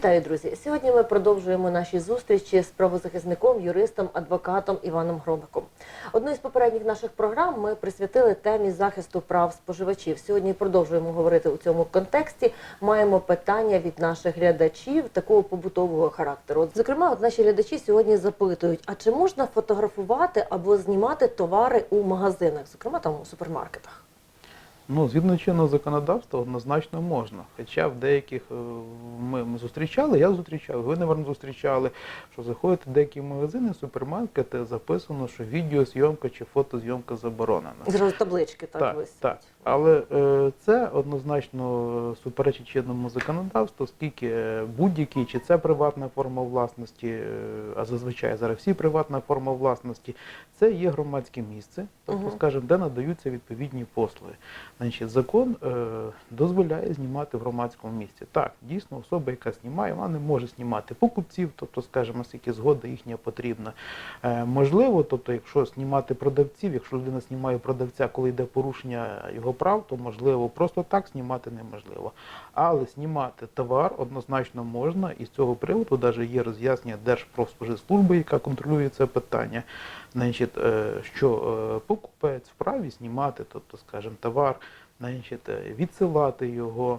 Вітаю, друзі! Сьогодні ми продовжуємо наші зустрічі з правозахисником, юристом, адвокатом Іваном Громиком. Одну із попередніх наших програм ми присвятили темі захисту прав споживачів. Сьогодні продовжуємо говорити у цьому контексті. Маємо питання від наших глядачів такого побутового характеру. От, зокрема, от наші глядачі сьогодні запитують: а чи можна фотографувати або знімати товари у магазинах, зокрема там у супермаркетах? Ну, згідно чинного законодавства, однозначно можна. Хоча в деяких е, ми, ми зустрічали, я зустрічав, ви, напевно, зустрічали, що заходите в деякі магазини, супермаркети, записано, що відеозйомка чи фотозйомка заборонена. Зразу таблички так, Так, висять. так. Але е, це однозначно суперечить чинному законодавству, оскільки е, будь-який, чи це приватна форма власності, е, а зазвичай зараз всі приватна форма власності, це є громадське місце, тобто, Мгм. скажімо, де надаються відповідні послуги. Значить, закон е, дозволяє знімати в громадському місці. Так, дійсно, особа, яка знімає, вона не може знімати покупців, тобто, скажімо, наскільки згода їхня потрібна. Е, можливо, тобто, якщо знімати продавців, якщо людина знімає продавця, коли йде порушення його прав, то можливо, просто так знімати неможливо. Але знімати товар однозначно можна, і з цього приводу навіть є роз'яснення Держпродспоживслужби, яка контролює це питання. Значить, е, що е, покупець вправі знімати, тобто, скажімо, товар, значить, відсилати його.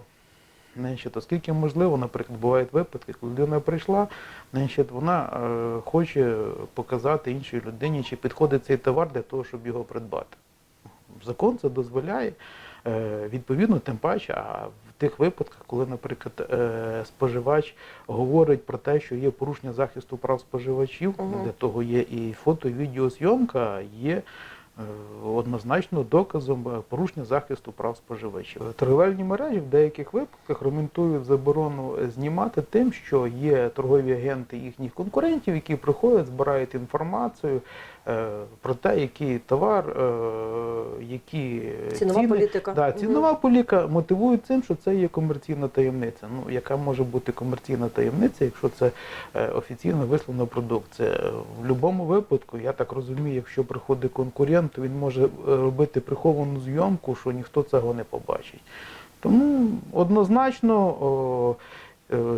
Значить, оскільки можливо, наприклад, бувають випадки, коли людина прийшла, значить, вона е, хоче показати іншій людині, чи підходить цей товар для того, щоб його придбати. Закон це дозволяє. Е, відповідно, тим паче, а в тих випадках, коли, наприклад, е, споживач говорить про те, що є порушення захисту прав споживачів, Мгм. для того є і фото, і відеозйомка, є однозначно доказом е, порушення захисту прав споживачів. Торговельні мережі в деяких випадках ремонтують заборону е, знімати тим, що є торгові агенти їхніх конкурентів, які приходять, збирають інформацію е, про те, який товар, е, які Цінова ціни. політика. Да, цінова політика мотивують цим, що це є комерційна таємниця. Ну, яка може бути комерційна таємниця, якщо це е, офіційно висловлена продукція? В будь-якому випадку, я так розумію, якщо приходить конкурент, то він може е, робити приховану зйомку, що ніхто цього не побачить. Тому однозначно о, е,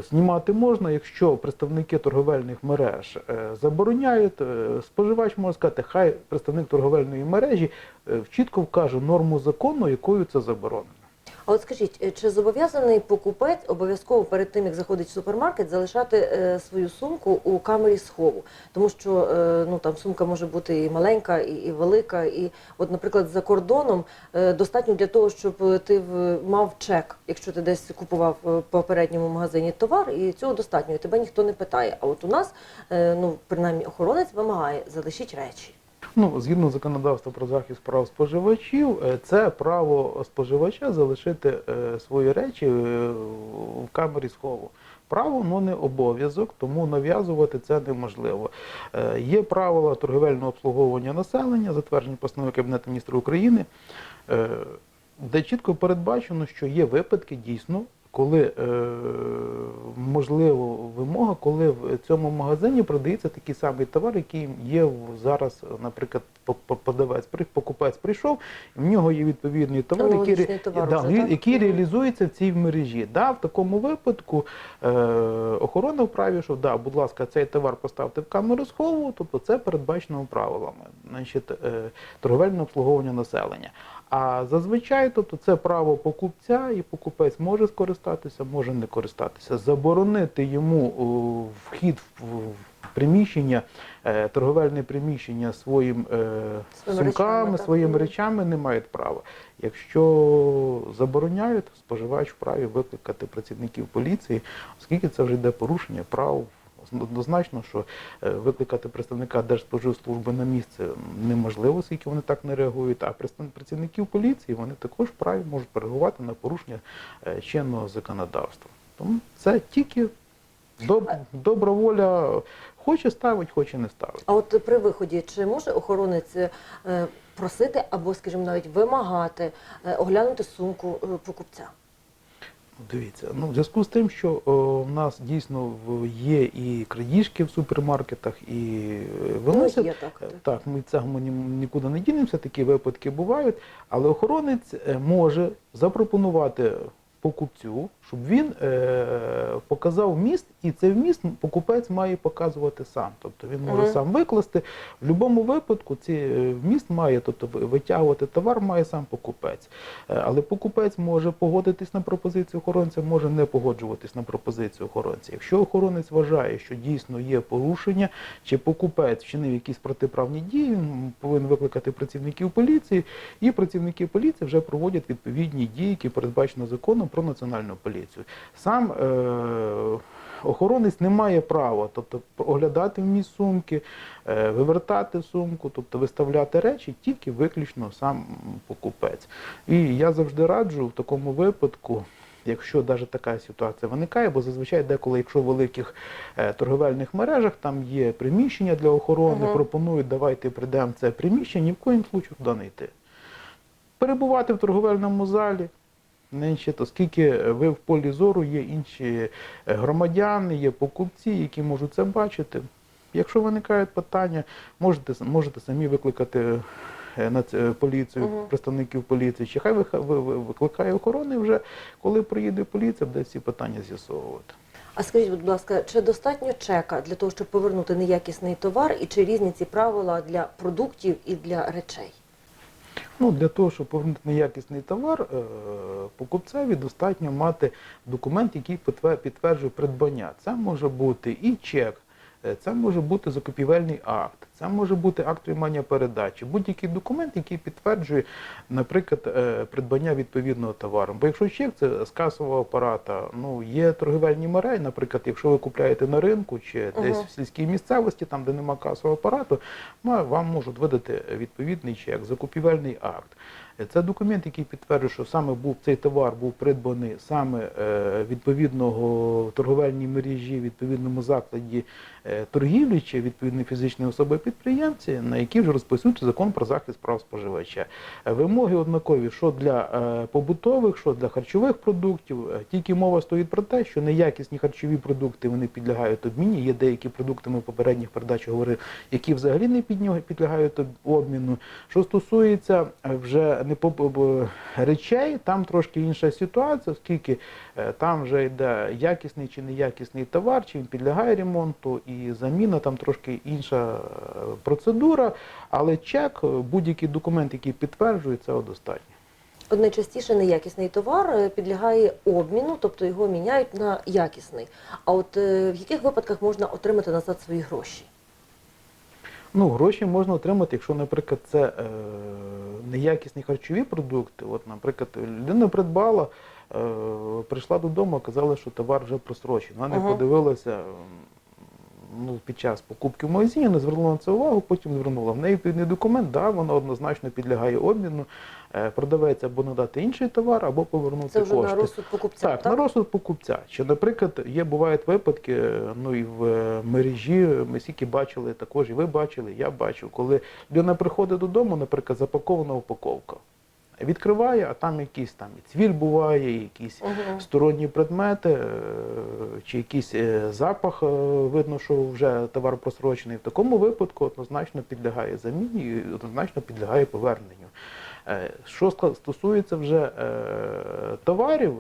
знімати можна, якщо представники торговельних мереж е, забороняють, е, споживач може сказати, хай представник торговельної мережі е, чітко вкаже норму закону, якою це заборонено. А от скажіть, е, чи зобов'язаний покупець обов'язково перед тим, як заходить в супермаркет, залишати е, свою сумку у камері схову? Тому що е, ну там сумка може бути і маленька, і, і велика. І, от, наприклад, за кордоном достатньо для того, щоб ти мав чек, якщо ти десь купував в попередньому магазині товар, і цього достатньо, і тебе ніхто не питає. А от у нас, ну принаймні, охоронець вимагає залишіть речі. Ну, згідно законодавства про захист прав споживачів, е, це право споживача залишити е, свої речі е, в камері схову. Право, ну не обов'язок, тому нав'язувати це неможливо. Є правила торговельного обслуговування населення, затверджені постановою Кабінету міністрів України, де чітко передбачено, що є випадки дійсно, коли е, можливо вимога, коли в цьому магазині продається такий самий товар, який є зараз, наприклад, по- по- подавець, покупець прийшов, і в нього є відповідний товар, який, товар да, вже, який реалізується в цій мережі. Да, в такому випадку е, охорона вправі, що да, будь ласка, цей товар поставте в камеру схову, тобто це передбачено правилами, значить, е, торговельне обслуговування населення. А зазвичай, тобто, це право покупця, і покупець може скористатися, може не користатися. Заборонити йому вхід в приміщення, е, торговельне приміщення своїм е, Своїми сумками, речами, своїми речами не мають права. Якщо забороняють, споживач вправі викликати працівників поліції, оскільки це вже йде порушення прав. Однозначно, що е, викликати представника Держспоживслужби на місце неможливо, оскільки вони так не реагують. А працівників поліції вони також вправі можуть реагувати на порушення е, чинного законодавства. Тому це тільки доб, добра воля хоче ставить, хоче не ставить. А от при виході, чи може охоронець е, просити або, скажімо, навіть вимагати оглянути сумку покупця? Дивіться, ну в зв'язку з тим, що о, в нас дійсно є і крадіжки в супермаркетах, і е, виносять. Ну, так, так. Так, ми цього ми ні- нікуди не дінемося, такі випадки бувають, але охоронець е, може запропонувати покупцю, щоб він е, показав міст і цей вміст покупець має показувати сам. Тобто він може сам викласти. В будь-якому випадку цей е, вміст має, тобто витягувати товар має сам покупець. Е, Але покупець може погодитись на пропозицію охоронця, може не погоджуватись на пропозицію охоронця. Якщо охоронець вважає, що дійсно є порушення, чи покупець вчинив якісь протиправні дії, він повинен викликати працівників поліції, і працівники поліції вже проводять відповідні дії, які передбачено законом про національну поліцію. Сам е- охоронець не має права, тобто оглядати вміст сумки, е, вивертати сумку, тобто виставляти речі тільки виключно сам покупець. І я завжди раджу в такому випадку. Якщо навіть така ситуація виникає, бо зазвичай деколи, якщо в великих е, торговельних мережах там є приміщення для охорони, Мгм. пропонують, давайте прийдемо в це приміщення, ні в коїм случаю туди не йти. Перебувати в торговельному залі, Значить, оскільки ви в полі зору є інші е, громадяни, є покупці, які можуть це бачити. Якщо виникають питання, можете, можете самі викликати е, на поліцію, Мгм. представників поліції, чи хай ви- ви- викликає охорони вже, коли приїде поліція, буде ці питання з'ясовувати. А скажіть, будь ласка, чи достатньо чека для того, щоб повернути неякісний товар, і чи різні ці правила для продуктів і для речей? Ну, для того, щоб повернути неякісний товар, е, покупцеві достатньо мати документ, який підтверджує придбання. Це може бути і чек, це може бути закупівельний акт, це може бути акт приймання передачі, будь-який документ, який підтверджує, наприклад, е, придбання відповідного товару. Бо якщо чек це з касового апарата, ну є торговельні мережі, наприклад, якщо ви купляєте на ринку чи десь Мгм. в сільській місцевості, там де нема касового апарату, ну, вам можуть видати відповідний чек, закупівельний акт. Це документ, який підтверджує, що саме був цей товар був придбаний саме е, відповідного торговельній мережі, відповідному закладі е, торгівлі чи відповідної фізичної особи підприємці, на які вже розписується закон про захист прав споживача. Е, Вимоги однакові, що для е, побутових, що для харчових продуктів. Е, Тільки мова стоїть про те, що неякісні харчові продукти вони підлягають обміні. Є деякі продукти, ми в попередніх передачах говорили, які взагалі не підлягають обміну. Що стосується е, вже речей, там трошки інша ситуація, оскільки е, там вже йде якісний чи неякісний товар, чи він підлягає ремонту, і заміна там трошки інша е, процедура. Але чек, е, будь-який документ, який підтверджує, це достатньо. Найчастіше неякісний товар підлягає обміну, тобто його міняють на якісний. А от в яких випадках можна отримати назад свої гроші? Ну, гроші можна отримати, якщо, наприклад, це е, неякісні харчові продукти. От, наприклад, людина придбала, е, прийшла додому, казала, що товар вже просрочений. Вона Ага. не подивилася м, ну, під час покупки в магазині, не звернула на це увагу, потім звернула. В неї відповідний документ, да, воно однозначно підлягає обміну. Е, продавець або надати інший товар, або повернути Це вже кошти. на розсуд покупця. Так, на розсуд покупця. Чи, наприклад, є бувають випадки, ну і в е, мережі ми стільки бачили, також і ви бачили, я бачив, коли людина приходить додому, наприклад, запакована упаковка. Відкриває, а там якийсь там і цвіль буває, якісь Мгм. сторонні предмети, е, чи якийсь е, запах, е, видно, що вже товар просрочений. В такому випадку однозначно підлягає заміні і однозначно підлягає поверненню. Що стосується вже товарів,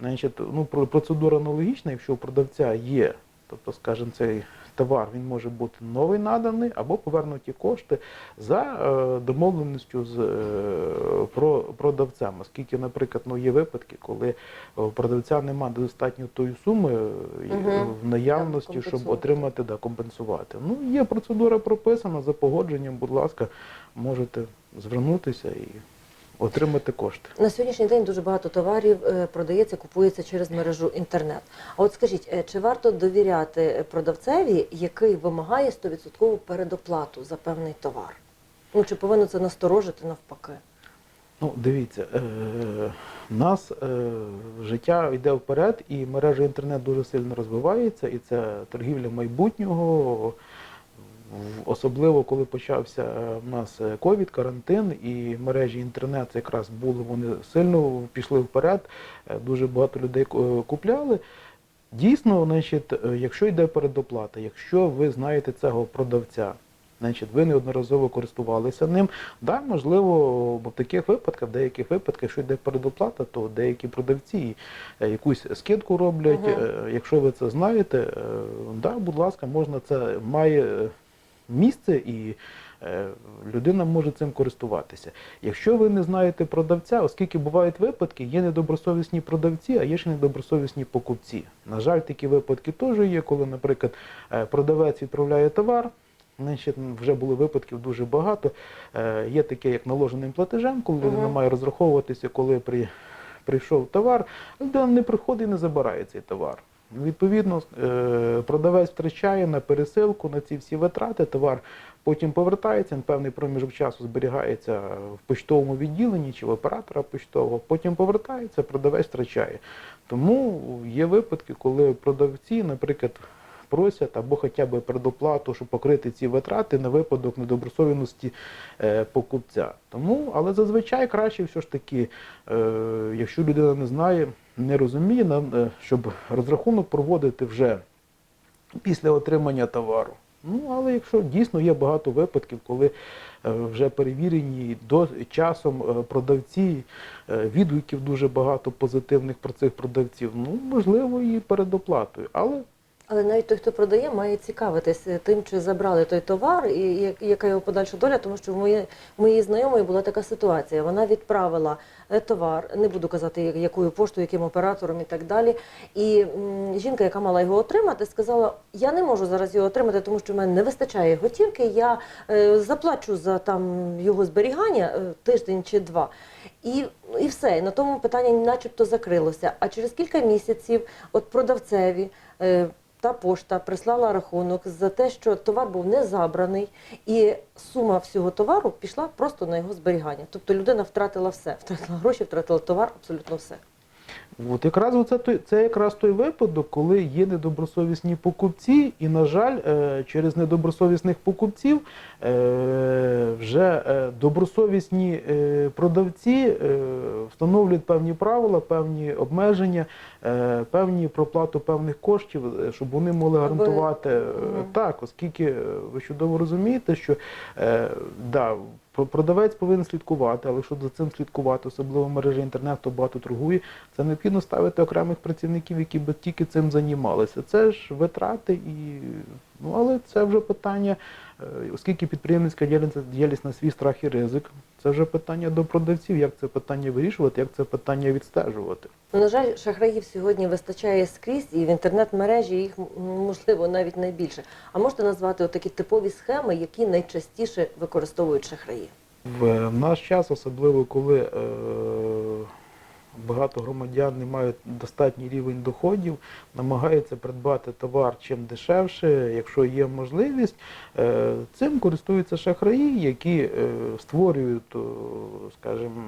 значить, ну, процедура аналогічна, якщо у продавця є, тобто, скажімо, цей товар він може бути новий наданий або повернуті кошти за е, домовленістю з е, про, продавцем. Оскільки, наприклад, ну, є випадки, коли у продавця немає достатньо тої суми е, в наявності, щоб отримати, да, компенсувати. Ну, є процедура прописана за погодженням, будь ласка, можете звернутися і отримати кошти. На сьогоднішній день дуже багато товарів е, продається, купується через мережу інтернет. А от скажіть, е, чи варто довіряти продавцеві, який вимагає 100% передоплату за певний товар? Ну чи повинно це насторожити навпаки? Ну, дивіться, е, нас е, життя йде вперед, і мережа інтернет дуже сильно розвивається, і це торгівля майбутнього. Особливо коли почався е, в нас е, ковід, карантин, і мережі інтернет якраз були, вони сильно пішли вперед, е, дуже багато людей купляли. Дійсно, значить, якщо йде передоплата, якщо ви знаєте цього продавця, Значить, ви неодноразово користувалися ним. Да, можливо, в таких випадках, в деяких випадках, якщо йде передоплата, то деякі продавці якусь скидку роблять. Е, Якщо ви це знаєте, да, будь ласка, можна це має місце і е, людина може цим користуватися. Якщо ви не знаєте продавця, оскільки бувають випадки, є недобросовісні продавці, а є ще недобросовісні покупці. На жаль, такі випадки теж є, коли, наприклад, е, продавець відправляє товар. Вже були випадків дуже багато. Е, Є таке, як наложеним платежем, коли людина Мгм. має розраховуватися, коли при, прийшов товар, людина не приходить і не забирає цей товар. Відповідно, е, продавець втрачає на пересилку, на ці всі витрати, товар потім повертається, на певний проміжок часу зберігається в почтовому відділенні чи в оператора почтового, потім повертається, продавець втрачає. Тому є випадки, коли продавці, наприклад, просять або хоча б предоплату, щоб покрити ці витрати на випадок недобросовісності е, покупця. Тому, але зазвичай краще все ж таки, е, якщо людина не знає, не розуміє, е, щоб розрахунок проводити вже після отримання товару. Ну, але якщо дійсно є багато випадків, коли е, вже перевірені до часом е, продавці, відгуків дуже багато позитивних про цих продавців, ну можливо і передоплатою. Але Але навіть той, хто продає, має цікавитись е, тим, чи забрали той товар і яка його подальша доля, тому що в моєї, в моєї знайомої була така ситуація. Вона відправила е, товар, не буду казати, якою поштою, яким оператором і так далі. І м, жінка, яка мала його отримати, сказала: я не можу зараз його отримати, тому що в мене не вистачає готівки. Я е, заплачу за там його зберігання е, тиждень чи два. І, і все. На тому питання начебто закрилося. А через кілька місяців от продавцеві. е, та пошта прислала рахунок за те, що товар був не забраний, і сума всього товару пішла просто на його зберігання. Тобто людина втратила все, втратила гроші, втратила товар, абсолютно все. От якраз оце той, це якраз той випадок, коли є недобросовісні покупці, і, на жаль, е, через недобросовісних покупців е, вже е, добросовісні продавці встановлюють певні правила, певні обмеження, певні проплату певних коштів, щоб вони могли гарантувати Мгм. так, оскільки ви чудово розумієте, що да, продавець повинен слідкувати, але щоб за цим слідкувати, особливо в мережі інтернет, хто багато торгує, це необхідно ставити окремих працівників, які би тільки цим займалися. Це ж витрати і ну але це вже питання, е, оскільки підприємницька діяльність, на свій страх і ризик, це вже питання до продавців, як це питання вирішувати, як це питання відстежувати. На жаль, шахраїв сьогодні вистачає скрізь, і в інтернет-мережі їх можливо навіть найбільше. А можете назвати такі типові схеми, які найчастіше використовують шахраї? В наш час, особливо коли е, багато громадян не мають достатній рівень доходів, намагаються придбати товар чим дешевше, якщо є можливість. Е, цим користуються шахраї, які е, створюють, скажімо,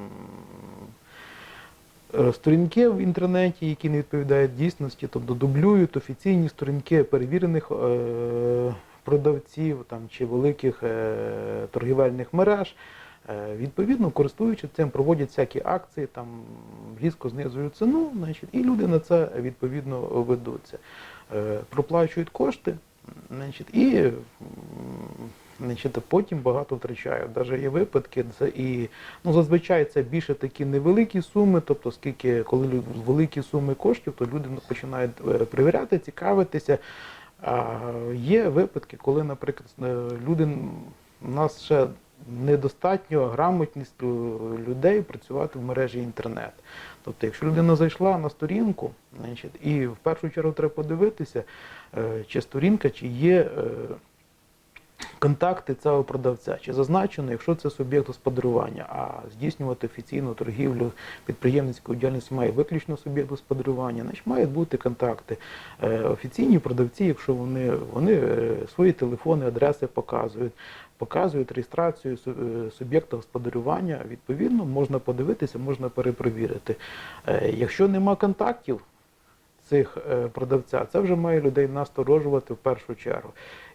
Сторінки в інтернеті, які не відповідають дійсності, тобто дублюють офіційні сторінки перевірених е, продавців там, чи великих торгівельних мереж. Е, Відповідно, користуючись цим, проводять всякі акції, там різко знизують ціну, значить, і люди на це відповідно ведуться. Е, Проплачують кошти, значить, і значить, потім багато втрачають. Навіть є випадки, це і ну, зазвичай це більше такі невеликі суми, тобто скільки, коли великі суми коштів, то люди починають е, перевіряти, цікавитися. А є випадки, коли, наприклад, люди у нас ще недостатньо грамотність людей працювати в мережі інтернет. Тобто, якщо людина зайшла на сторінку, значить, і в першу чергу треба подивитися, е, чи сторінка, чи є е, контакти цього продавця, чи зазначено, якщо це суб'єкт господарювання, а здійснювати офіційну торгівлю підприємницькою діяльністю має виключно суб'єкт господарювання, значить мають бути контакти. Е, Офіційні продавці, якщо вони, вони свої телефони, адреси показують, показують реєстрацію е, суб'єкта господарювання, відповідно, можна подивитися, можна перепровірити. Е, Якщо нема контактів, цих е, продавця, це вже має людей насторожувати в першу чергу.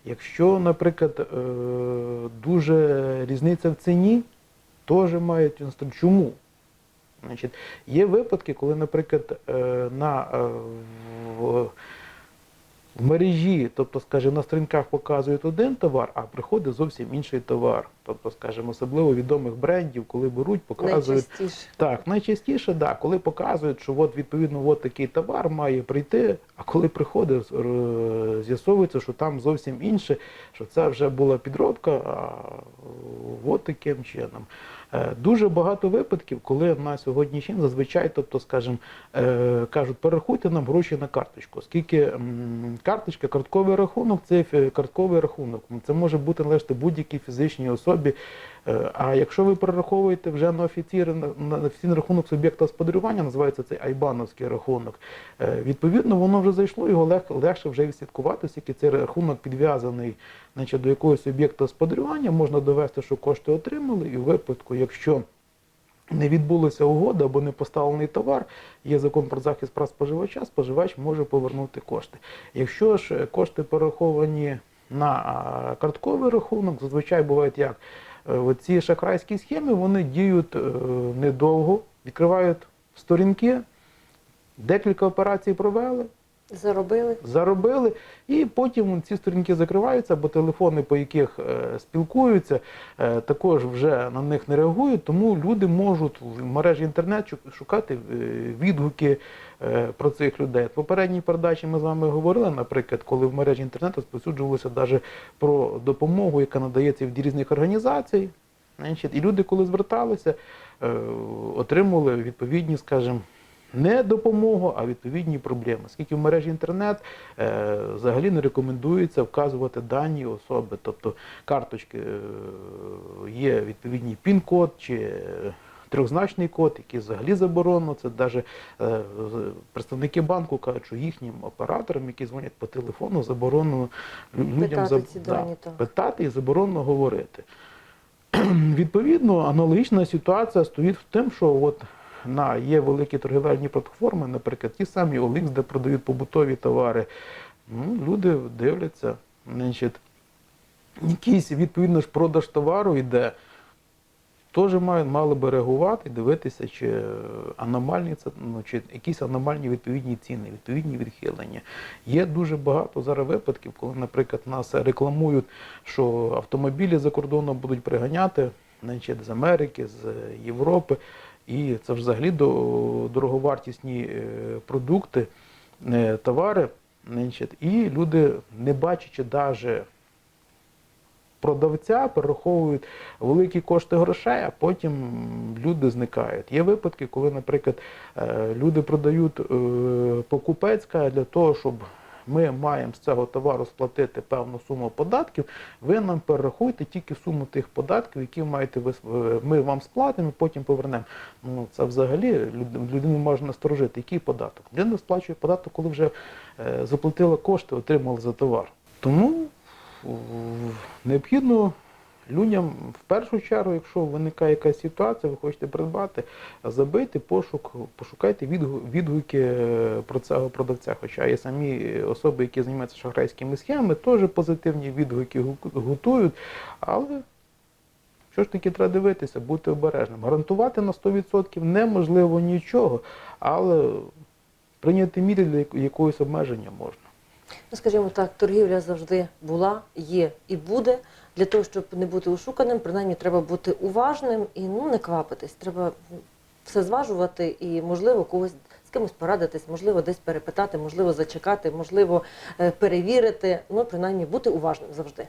Якщо, наприклад, дуже різниця в ціні, теж мають насторожувати. Чому? Значить, є випадки, коли, наприклад, на, в в мережі, тобто, скажімо, на сторінках показують один товар, а приходить зовсім інший товар. Тобто, скажімо, особливо відомих брендів, коли беруть, показують. Найчастіше. Так, найчастіше, да, коли показують, що от відповідно от такий товар має прийти, а коли приходить, з'ясовується, що там зовсім інше, що це вже була підробка, а от таким чином. Е, Дуже багато випадків, коли на сьогоднішній зазвичай, тобто, скажімо, е, кажуть, перерахуйте нам гроші на карточку, оскільки карточка, картковий рахунок це картковий рахунок. Це може бути належати будь-якій фізичній особі. Е, А якщо ви перераховуєте вже на офіційний, на офіційний рахунок суб'єкта господарювання, називається цей айбановський рахунок, е, відповідно, воно вже зайшло, його лег, легше вже відслідкувати, оскільки цей рахунок підв'язаний значить, до якогось об'єкта господарювання, можна довести, що кошти отримали, і в випадку, якщо не відбулася угода або не поставлений товар, є закон про захист прав споживача, споживач може повернути кошти. Якщо ж кошти перераховані на картковий рахунок, зазвичай бувають як е, оці шахрайські схеми, вони діють е, недовго, відкривають сторінки, декілька операцій провели, Заробили. заробили, і потім ці сторінки закриваються, бо телефони, по яких е, спілкуються, е, також вже на них не реагують, тому люди можуть в мережі інтернет шукати е, відгуки про цих людей. В попередній передачі ми з вами говорили, наприклад, коли в мережі інтернету розповсюджувалося навіть про допомогу, яка надається від різних організацій. І люди, коли зверталися, е, отримували відповідні, скажімо, не допомогу, а відповідні проблеми. Оскільки в мережі інтернет е, взагалі не рекомендується вказувати дані особи, тобто карточки е, є відповідний пін-код чи е, трьохзначний код, який взагалі заборонено. Це навіть е, представники банку кажуть, що їхнім операторам, які дзвонять по телефону, заборонено лю- людям Питати заб- ці да, дані, так. питати і заборонено говорити. Відповідно, аналогічна ситуація стоїть в тим, що от на є великі торгівельні платформи, наприклад, ті самі OLX, де продають побутові товари. Ну, люди дивляться, значить, якийсь відповідно ж продаж товару йде. Теж мали би реагувати дивитися, чи аномальні це ну, чи якісь аномальні відповідні ціни, відповідні відхилення. Є дуже багато зараз випадків, коли, наприклад, нас рекламують, що автомобілі за кордоном будуть приганяти значить, з Америки, з Європи. І це взагалі дороговартісні е, продукти, е, товари. І люди, не бачачи навіть продавця, перераховують великі кошти грошей, а потім люди зникають. Є випадки, коли, наприклад, е, люди продають покупець каже, для того, щоб ми маємо з цього товару сплатити певну суму податків, ви нам перерахуйте тільки суму тих податків, які маєте е, ми вам сплатимо, і потім повернемо. Ну це взагалі людину можна насторожити. Який податок? Людина сплачує податок, коли вже е, заплатила кошти, отримала за товар. Тому необхідно людям в першу чергу, якщо виникає якась ситуація, ви хочете придбати, забийте пошук, пошукайте відгу- відгуки е, про цього продавця. Хоча є самі особи, які займаються шахрайськими схемами, теж позитивні відгуки гу- готують, але що ж таки треба дивитися, бути обережним. Гарантувати на 100% неможливо нічого, але прийняти міри для яко- якогось обмеження можна. Ну, скажімо так, торгівля завжди була, є і буде. Для того, щоб не бути ошуканим, принаймні треба бути уважним і ну не квапитись. Треба все зважувати і, можливо, когось з кимось порадитись, можливо, десь перепитати, можливо, зачекати, можливо, е, перевірити. Ну, принаймні, бути уважним завжди.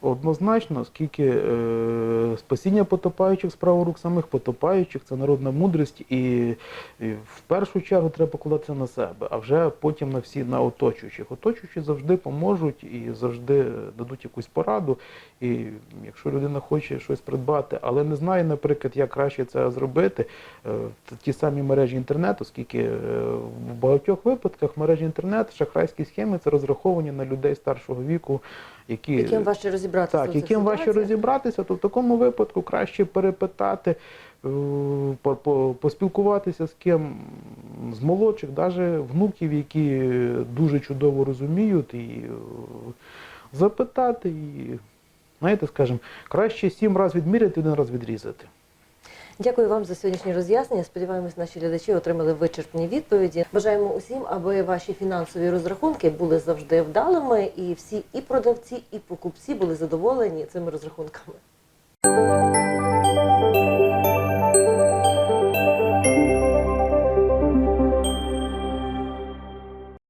Однозначно, оскільки е, спасіння потопаючих справа рук самих потопаючих це народна мудрість, і, і в першу чергу треба покладатися на себе, а вже потім на всі на оточуючих. Оточуючі завжди поможуть і завжди дадуть якусь пораду. І якщо людина хоче щось придбати, але не знає, наприклад, як краще це зробити, е, ті самі мережі інтернету, оскільки е, в багатьох випадках мережі інтернет, шахрайські схеми це розраховані на людей старшого віку, які Яким важче розібратися. так, яким важче розібратися, то в такому випадку краще перепитати, е, по- по- поспілкуватися з ким з молодших, навіть внуків, які дуже чудово розуміють, і е, запитати, і знаєте, скажімо, краще сім разів відміряти, один раз відрізати. Дякую вам за сьогоднішні роз'яснення. Сподіваємось, наші глядачі отримали вичерпні відповіді. Бажаємо усім, аби ваші фінансові розрахунки були завжди вдалими, і всі і продавці, і покупці були задоволені цими розрахунками.